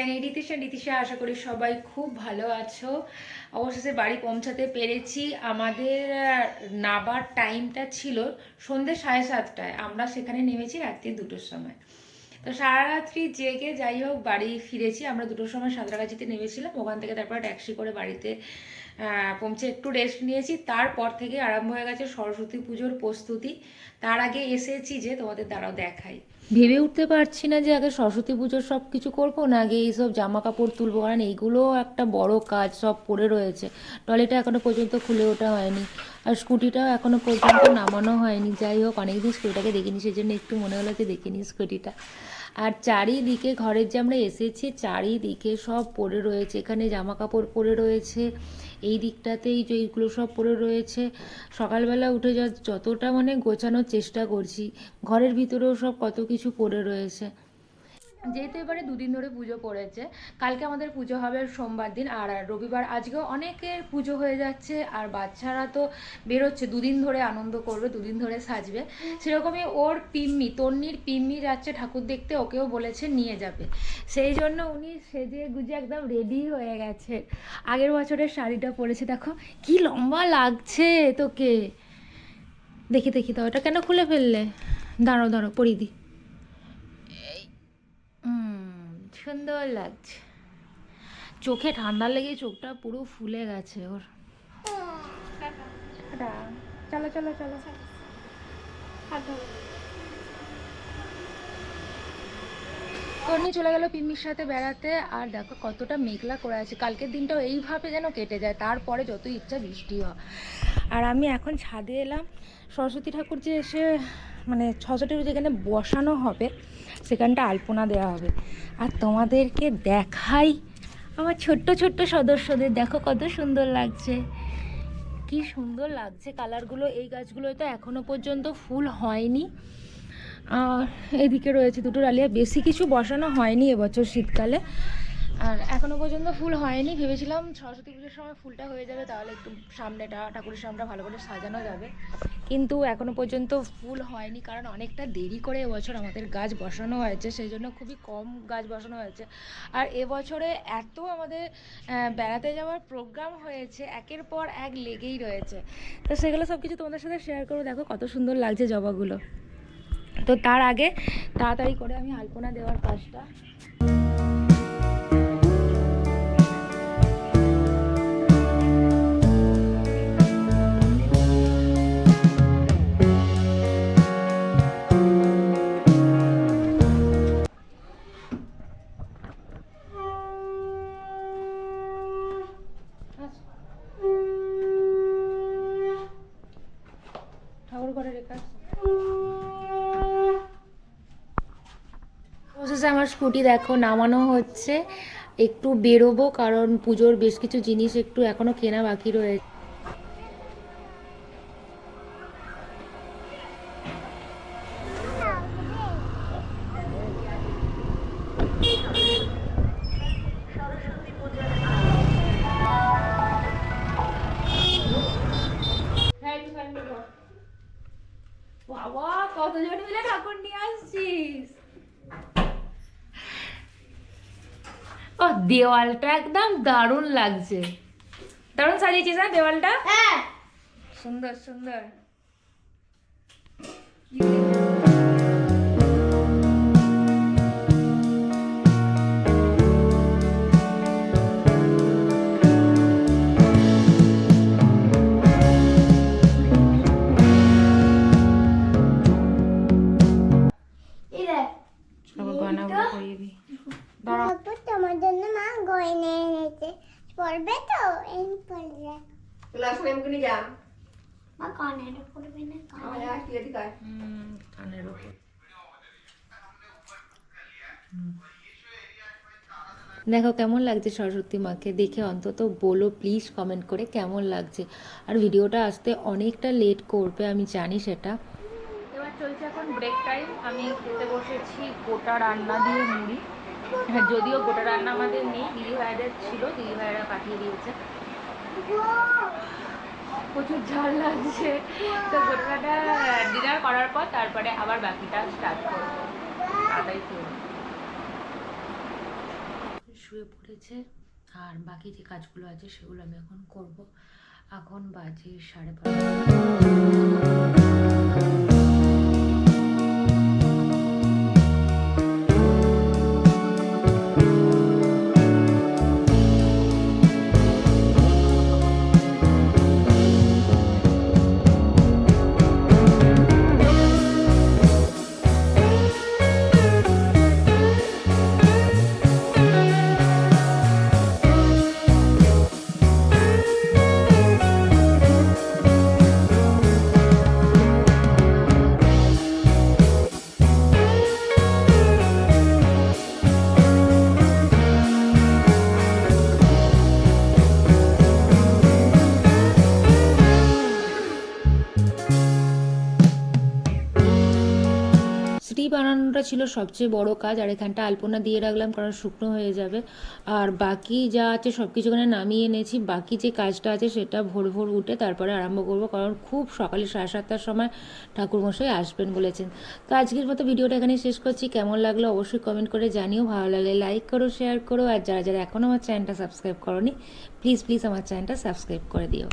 Channel রিতিশা রিতিশা, আশা করি সবাই খুব ভালো আছো। অবশেষে বাড়ি পৌঁছাতে পেরেছি। আমাদের নাবার টাইমটা ছিল সন্ধ্যে সাড়ে সাতটায়। আমরা সেখানে নেমেছি রাত্রি দুটোর সময়। তো সারা রাত্রি জেগে যাই হোক, বাড়ি ফিরেছি। আমরা দুটোর সময় সাঁতরাগাছিতে নেমেছিলাম। ওখান থেকে তারপর ট্যাক্সি করে বাড়িতে পৌঁছে একটু রেস্ট নিয়েছি। তারপর থেকে আরম্ভ হয়ে গেছে সরস্বতী পুজোর প্রস্তুতি। তার আগে এসেছি যে তোমাদের দ্বারাও দেখাই। ভেবে উঠতে পারছি না যে আগে সরস্বতী পুজোর সব কিছু করব, না আগে এইসব জামা কাপড় তুলবো, কারণ এইগুলো একটা বড় কাজ, সব পড়ে রয়েছে। টয়লেটটা এখনও পর্যন্ত খুলে ওঠা হয়নি, আর স্কুটিটাও এখনও পর্যন্ত নামানো হয়নি। যাই হোক, অনেকদিন স্কুটিটাকে দেখিনি, সেজন্য একটু মনে হলো যে দেখিনি স্কুটিটা। আর চারিদিকে ঘরের যে আমরা এসেছি, চারিদিকে সব পড়ে রয়েছে, এখানে জামা কাপড় পরে রয়েছে এই দিকটাতেই যে এইগুলো সব পড়ে রয়েছে। সকালবেলা উঠে যা যতটা মানে গোছানোর চেষ্টা করছি, ঘরের ভিতরেও সব কত কিছু পড়ে রয়েছে। যেহেতু এবারে দুদিন ধরে পুজো পড়েছে, কালকে আমাদের পুজো হবে সোমবার দিন আর রবিবার। আজকেও অনেকের পুজো হয়ে যাচ্ছে আর বাচ্চারা তো বেরোচ্ছে, দুদিন ধরে আনন্দ করবে, দুদিন ধরে সাজবে। সেরকমই ওর পিম্মি, তন্নির পিম্মি যাচ্ছে ঠাকুর দেখতে, ওকেও বলেছে নিয়ে যাবে। সেই জন্য উনি সেজে গুজে একদম রেডি হয়ে গেছে। আগের বছরের শাড়িটা পরেছে, দেখো কি লম্বা লাগছে তোকে। দেখি দেখি তো ওটা কেন খুলে ফেললে? দাঁড়ো দাঁড়ো পরিয়ে দিই হুম সুন্দর লাগছে। চোখে ঠান্ডা লেগে চোখটা পুরো ফুলে গেছে ওর। চলো চলো চলো। চলো কর্নি চলে গেল পিম্মির সাথে বেড়াতে। আর দেখো কতটা মেঘলা করে আছে। কালকের দিনটাও এইভাবে যেন কেটে যায়, তারপরে যত ইচ্ছা বৃষ্টি হয় আর আমি এখন ছাদে এলাম। সরস্বতী ঠাকুর যে এসে মানে সরস্বতীর যেখানে বসানো হবে, সেখানটা আলপনা দেওয়া হবে। আর তোমাদেরকে দেখাই আমার ছোট্ট ছোট্ট সদস্যদের। দেখো কত সুন্দর লাগছে। কি সুন্দর লাগছে কালারগুলো এই গাছগুলোয় তো এখনও পর্যন্ত ফুল হয়নি। এদিকে রয়েছে দুটো ডালিয়া। বেশি কিছু বসানো হয়নি এবছর শীতকালে। আর এখনও পর্যন্ত ফুল হয়নি। ভেবেছিলাম সরস্বতী পুজোর সময় ফুলটা হয়ে যাবে, তাহলে একটু সামনেটা, ঠাকুরের সামনেটা ভালো করে সাজানো যাবে। কিন্তু এখনও পর্যন্ত ফুল হয়নি, কারণ অনেকটা দেরি করে এবছর আমাদের গাছ বসানো হয়েছে, সেই জন্য খুবই কম গাছ বসানো হয়েছে। আর এবছরে এত আমাদের বেড়াতে যাওয়ার প্রোগ্রাম হয়েছে, একের পর এক লেগেই রয়েছে। তো সেগুলো সব কিছু তোমাদের সাথে শেয়ার করো দেখো কত সুন্দর লাগছে জবাগুলো। তো তার আগে তাড়াতাড়ি করে আমি আলপনা দেওয়ার কাজটা অবশেষে আমার স্কুটি দেখো, নামানো হচ্ছে। একটু বেরোবো কারণ পুজোর বেশ কিছু জিনিস একটু এখনও কেনা বাকি রয়েছে বাবা কতজন মিলে ঠাকুর নিয়ে আসছিস? ও দেওয়ালটা একদম দারুণ লাগছে। দারুণ সাজিয়েছিস না দেওয়ালটা? হ্যাঁ। সুন্দর সুন্দর। গয়না এনেছে। পড়বে তো এই পড়বে। ক্লাস নেম কিনে যা। মা কানের পড়বে না কানের। হুম, কানের উপর। দেখো কেমন লাগছে সরস্বতী মাকে দেখে? অন্তত বলো প্লিজ কমেন্ট করে কেমন লাগছে। আর ভিডিওটা আসতে অনেকটা লেট করবে আমি জানি সেটা। এবার চলছে এখন ব্রেক টাইম আমি খেতে বসেছি গোটা রান্না দিয়ে মুড়ি। যদিও গোটা রান্না আমাদের নেই, দিদি ভাইদের ছিল, দিদি ভাইরা পাঠিয়ে দিয়েছে। প্রচুর ঝাল লাগছে। তো গোটাটা ডিনার করার পর তারপরে আবার বাকিটা স্টার্ট করব। তাড়াতাড়ি নিই। শুয়ে পড়েছে, আর বাকি যে কাজগুলো আছে সেগুলো আমি এখন করব। এখন বাজে সাড়ে বারোটা বানানোটা ছিল সবচেয়ে বড় কাজ, আর এখানটা আলপনা দিয়ে রাখলাম কারণ শুকনো হয়ে যাবে। আর বাকি যা আছে সব কিছু এখানে নামিয়ে এনেছি। বাকি যে কাজটা আছে সেটা ভোর ভোর উঠে তারপরে আরম্ভ করব কারণ খুব সকালে সাড়ে সাতটার সময় ঠাকুরমশাই আসবেন বলেছেন। তো আজকের মতো ভিডিওটা এখানে শেষ করছি। কেমন লাগল অবশ্যই কমেন্ট করে জানিও। ভালো লাগলে লাইক করো শেয়ার করো। আর যারা যারা এখনও আমার চ্যানেলটা সাবস্ক্রাইব করনি প্লিজ প্লিজ আমার চ্যানেলটা সাবস্ক্রাইব করে দিও।